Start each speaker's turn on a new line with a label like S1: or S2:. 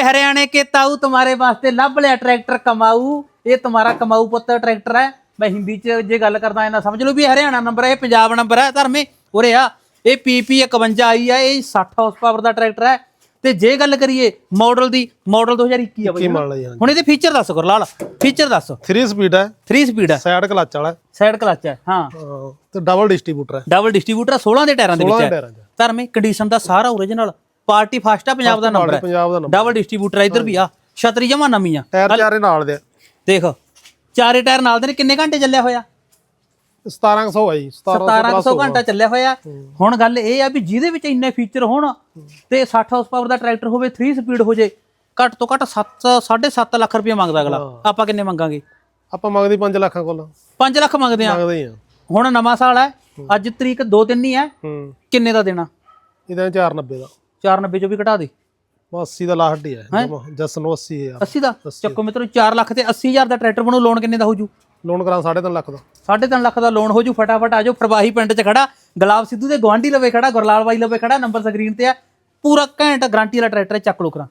S1: ये हरियाणा के ताऊ तुम्हारे वास्ते ਲੱਭ ਲਿਆ ਟਰੈਕਟਰ ਕਮਾਊ ਇਹ ਤੁਹਾਡਾ ਕਮਾਊ ਪੁੱਤ ਟਰੈਕਟਰ ਹੈ ਮੈਂ ਹਿੰਦੀ ਚ ਜੇ ਗੱਲ ਕਰਦਾ ਇਹਨਾਂ ਸਮਝ ਲਓ ਵੀ ਇਹ ਹਰਿਆਣਾ ਨੰਬਰ ਹੈ ਇਹ ਪੰਜਾਬ ਨੰਬਰ ਹੈ ਧਰਮੇ ਉਰੇ ਆ ਇਹ ਪੀਪੀ 51 ਆਈ ਆ ਇਹ 60 ਹਾਰਸ ਪਾਵਰ ਦਾ ਟਰੈਕਟਰ ਹੈ ਤੇ ਜੇ ਗੱਲ ਕਰੀਏ ਮਾਡਲ ਦੀ ਮਾਡਲ 2021 ਆ ਬਈ
S2: ਕੀ ਮੰਨ ਲਈ ਹਾਂਜੀ
S1: ਹੁਣ ਇਹਦੇ ਫੀਚਰ ਦੱਸ ਗੁਰਲਾਲ ਫੀਚਰ ਦੱਸ
S2: 3 ਸਪੀਡ ਹੈ
S1: 3 ਸਪੀਡ ਹੈ
S2: ਸਾਈਡ ਕਲਚ ਵਾਲਾ ਹੈ।
S1: ਸਾਈਡ ਕਲਚ ਹੈ ਹਾਂ
S2: ਹਾਂ, ਤੇ ਡਬਲ ਡਿਸਟ੍ਰੀਬਿਊਟਰ ਹੈ
S1: ਡਬਲ ਡਿਸਟ੍ਰੀਬਿਊਟਰ 16 ਦੇ ਟਾਇਰਾਂ ਦੇ
S2: 16
S1: ਵਿੱਚ ਹੈ
S2: ਟਾਇਰਾਂ ਚ
S1: ਧਰਮੇ ਕੰਡੀਸ਼ਨ ਦਾ ਸਾਰਾ ਓਰੀਜਨਲ ਪਾਰਟੀ ਫਾਸਟ ਆ ਪੰਜਾਬ ਦਾ ਨੰਬਰ ਹੈ।
S2: ਪੰਜਾਬ ਦਾ ਨੰਬਰ
S1: ਡਬਲ ਡਿਸਟ੍ਰੀਬਿਊਟਰ ਆ, ਇੱਧਰ ਵੀ ਆ ਛਤਰੀ ਜਮਾ ਨਵੀਂ ਆ।
S2: ਟਾਇਰ ਚਾਰੇ ਨਾਲ ਦੇ ਆ।
S1: ਦੇਖ ਚਾਰੇ ਟਾਇਰ ਨਾਲ ਦੇ ਨੇ ਕਿੰਨੇ ਘੰਟੇ ਚੱਲਿਆ ਹੋਇਆ?
S2: 1700 ਹੈ ਜੀ 1700
S1: 1700 ਘੰਟਾ ਚੱਲਿਆ ਹੋਇਆ। ਹੁਣ ਗੱਲ ਇਹ ਆ ਵੀ ਜਿਹਦੇ ਵਿੱਚ ਇੰਨੇ ਫੀਚਰ ਹੋਣ ਤੇ 60 ਹਾਰਸ ਪਾਵਰ ਦਾ ਟਰੈਕਟਰ ਹੋਵੇ 3 ਸਪੀਡ ਹੋ ਜੇ ਘੱਟ ਤੋਂ ਘੱਟ 7 7.5 ਲੱਖ ਰੁਪਏ ਮੰਗਦਾ ਅਗਲਾ। ਆਪਾਂ ਕਿੰਨੇ ਮੰਗਾਂਗੇ?
S2: ਆਪਾਂ ਮੰਗਦੇ 5 ਲੱਖਾਂ ਕੋਲ।
S1: 5 ਲੱਖ ਮੰਗਦੇ ਆ।
S2: ਮੰਗਦੇ ਆ।
S1: ਹੁਣ ਨਵਾਂ ਸਾਲ ਹੈ। ਅੱਜ ਤਰੀਕ 2 3 ਹੀ ਹੈ
S2: ਹੂੰ।
S1: ਕਿੰਨੇ ਦਾ ਦੇਣਾ?
S2: ਇਹਦਾ 490 ਦਾ।
S1: 490 ਚੋਂ ਵੀ ਘਟਾ ਦੇ।
S2: ਬਸ 80 ਦਾ ਲਾਸਟ ਹੀ ਹੈ? ਜਸ ਨੂੰ 80 ਹਜ਼ਾਰ
S1: 80 ਦਾ? ਚੱਕੋ ਮਿੱਤਰੋ 4 ਲੱਖ ਤੇ 80000 ਦਾ ਟਰੈਕਟਰ ਬਣੂ ਲੋਨ ਕਿੰਨੇ ਦਾ ਹੋ ਜੂ
S2: ਲੋਨ ਕਰਾਂ 3.5 ਲੱਖ ਦਾ।
S1: 3.5 ਲੱਖ ਦਾ ਲੋਨ ਹੋ ਜੂ ਫਟਾਫਟ ਆ ਜਾਓ ਪ੍ਰਵਾਹੀ ਪਿੰਡ 'ਚ ਖੜਾ ਗੁਲਾਬ ਸਿੱਧੂ ਦੇ ਗਵਾਂਢੀ ਲਵੇ ਖੜਾ ਗੁਰਲਾਲ ਬਾਈ ਲਵੇ ਖੜਾ ਨੰਬਰ ਸਕਰੀਨ ਤੇ ਆ। ਪੂਰਾ ਘੈਂਟ ਗਾਰੰਟੀ ਵਾਲਾ ਟਰੈਕਟਰ ਹੈ, ਚੱਕ ਲੋ ਕਰਾਂ।